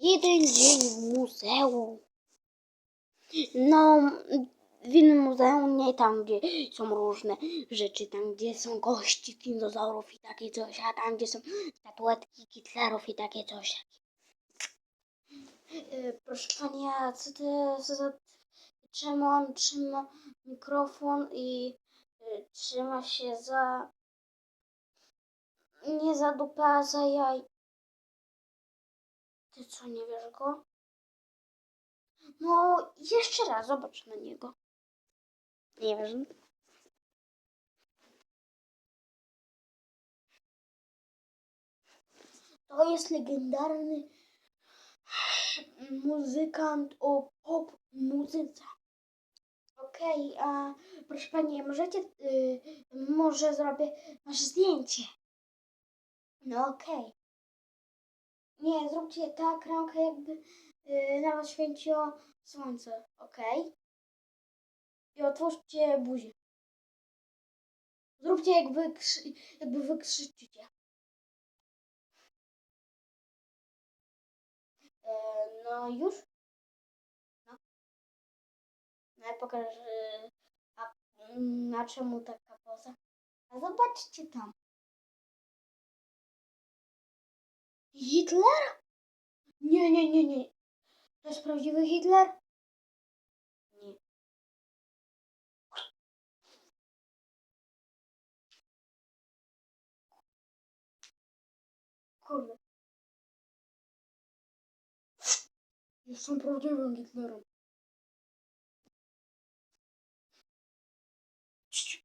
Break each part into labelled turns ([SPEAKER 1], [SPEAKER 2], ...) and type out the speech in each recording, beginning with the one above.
[SPEAKER 1] Jeden dzień w muzeum. No, w innym muzeum, nie tam, gdzie są różne rzeczy, tam, gdzie są kości dinozaurów i takie coś, a tam, gdzie są statuetki Hitlerów i takie coś. E, Proszę pani, co to co za... Czemu on trzyma mikrofon i e, trzyma się za... Nie za dupę, a za jaj. Ty co, nie wiesz go? No, jeszcze raz zobacz na niego. Nie wiesz. To jest legendarny muzykant o pop muzyce. Okej, a proszę pani, możecie, y, może zrobię wasze zdjęcie. No okej. Nie, zróbcie tak rękę, jakby y, na was świeciło słońce, okej? I otwórzcie buzię. Zróbcie jakby, jakby wy krzyczycie. E, no już? No. No ja pokażę, a mm, na czemu taka poza? A zobaczcie tam. Hitler? Nie, nie, nie, nie. To jest prawdziwy Hitler? Nie. Kurde. Jestem prawdziwym Hitlerem. Cii.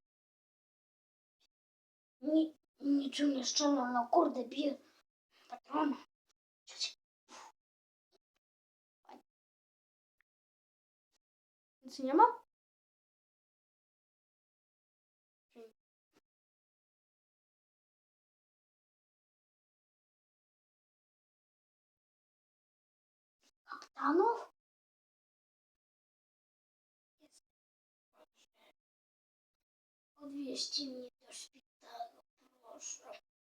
[SPEAKER 1] Ni, niczym nie szczelno, no kurde, bije patrona. Nic nie ma? Kapitanów? Odwieźcie mnie do szpitala, proszę.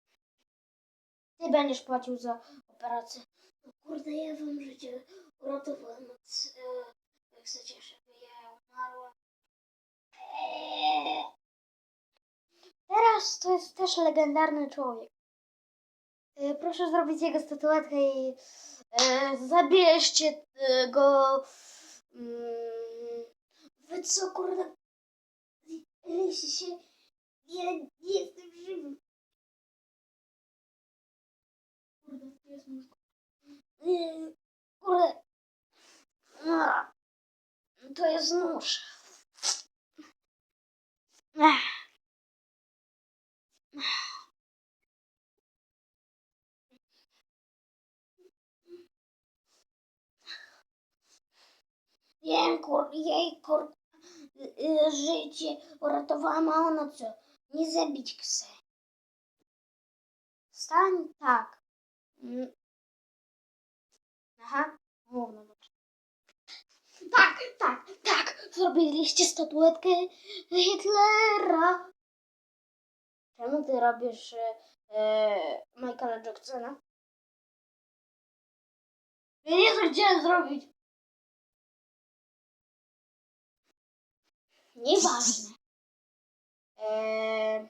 [SPEAKER 1] Ty będziesz płacił za operację. No kurde, ja wam życie uratowałem. E, jak chcecie, żeby ja umarła. Eee. Teraz to jest też legendarny człowiek. E, Proszę zrobić jego statuetkę i e, zabierzcie e, go. Mm, wy co kurde? e, się. Ja nie jestem żywy. To jest nóż. Wiem, kur, jej kur, y, y, życie uratowałam, a ona co? Nie zabić chce. Stań tak. Aha, mówno dobrze. Tak, tak, tak. Zrobiliście statuetkę Hitlera. Czemu ty robisz e, e, Michaela Jacksona? Ja nie chciałem zrobić. Nieważne. Eee,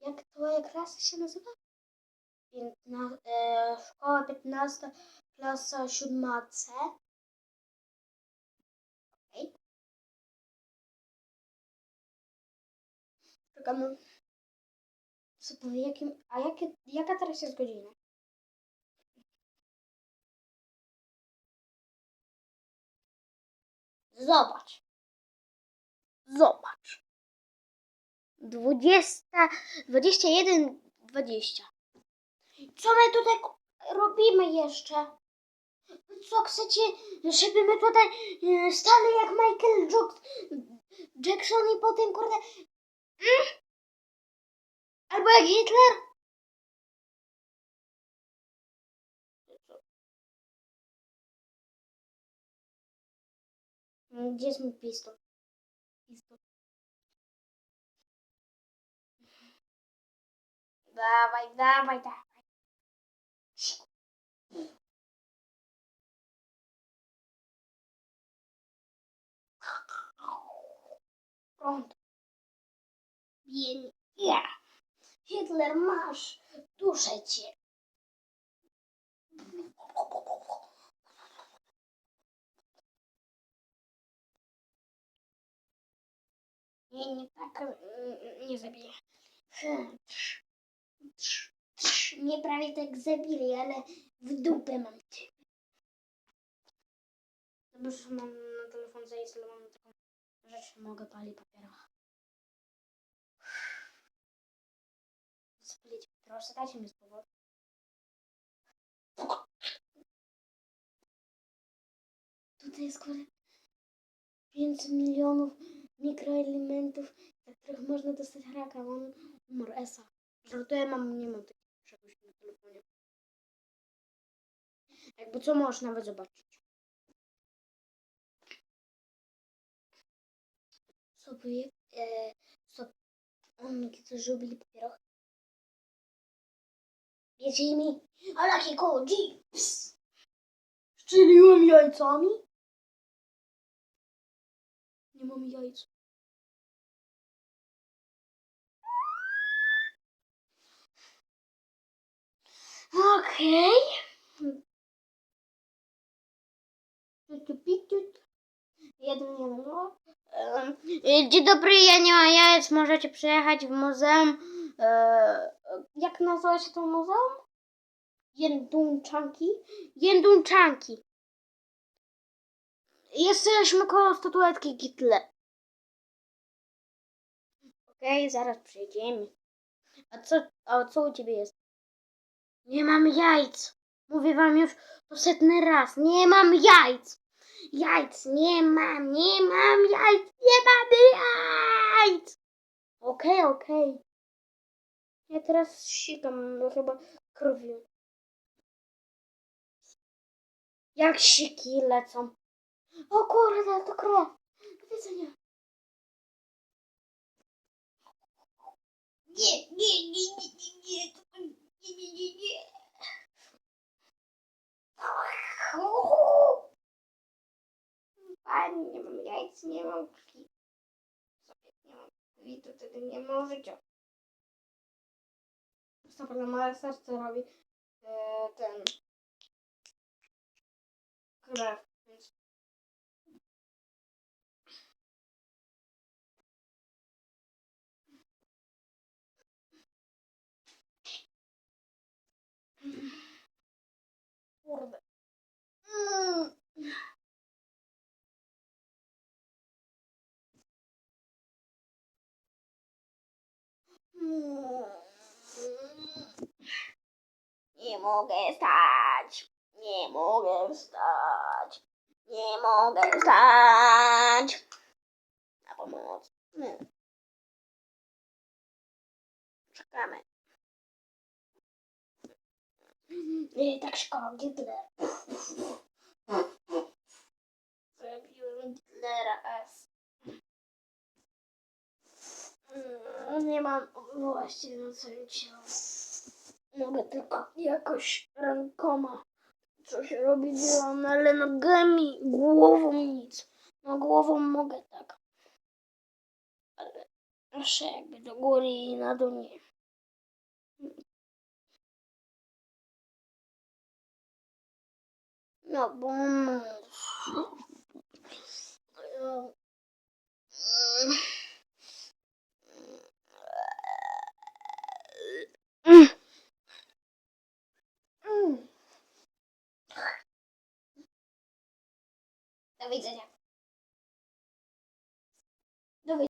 [SPEAKER 1] jak twoja klasa się nazywa? E, szkoła 15, klasa 7C. Okej. Czekamy. Co powie, jakim, a jakie, jaka teraz jest godzina? Zobacz. Zobacz. Dwudziesta, dwadzieścia jeden, dwadzieścia. Co my tutaj robimy jeszcze? Co chcecie, żeby my tutaj e, stali jak Michael Jack- Jackson i potem kurde... Mm? Albo jak Hitler? Gdzie jest mój pistol? Pistol. Dawaj, dawaj, dawaj. Prąd. Bien. Ja. Hitler, masz. Duszę cię. Nie, nie tak. mm, Nie zabiję. Trz, trz, trz. Nie prawie tak zabili, ale w dupę mam cię. Dobrze, mam na telefon zainstalowaną rzecz, mogę palić papierocha. Spalić papierosa, dajcie mi spróbować. Tutaj jest kurde 500 milionów mikroelementów, za których można dostać raka. Mam humor ESA. Żartuję, mam, nie mam takiego czegoś na telefonie. Jakby co możesz nawet zobaczyć. сопли, э, соп... он зажубили пирог. Яйцами. Араки коджи. С чилевыми яйцами. Не мам яйца. Окей. Тут-тут-тут. Я думаю, ну... Dzień dobry, ja nie mam jajec, możecie przyjechać w muzeum. E, Jak nazywa się to muzeum? Jędunczanki? Jędunczanki. Jesteśmy koło statuetki Hitler. Okej, zaraz przyjdziemy. A co, a co u ciebie jest? Nie mam jajc. Mówię wam już po setny raz. Nie mam jajc. Jajc nie mam, nie mam jajc, nie mam jajc. Okej, okej. Ja teraz sikam, no chyba krwią. Jak siki lecą. O kurde, to krew. Do widzenia. Nie, nie, nie, nie, nie, nie, to- nie, nie, nie, nie. Fajnie, nie mam jajc, nie mam krwi. Nie mam krwi, to wtedy nie mam życia. Stopę na małe serce robi e, ten krew, mogę stać. Nie mogę wstać. Nie mogę wstać. Na pomoc. Nie. Czekamy. Nie, tak szkoda Hitler. Zabiłem Hitlera S. Mm, Nie mam właściwie na całym ciele. Mogę tylko jakoś rękoma coś robić, ale nogami, głową nic. No głową mogę tak. Ale jeszcze jakby do góry i na dół nie. No bo... widzenia.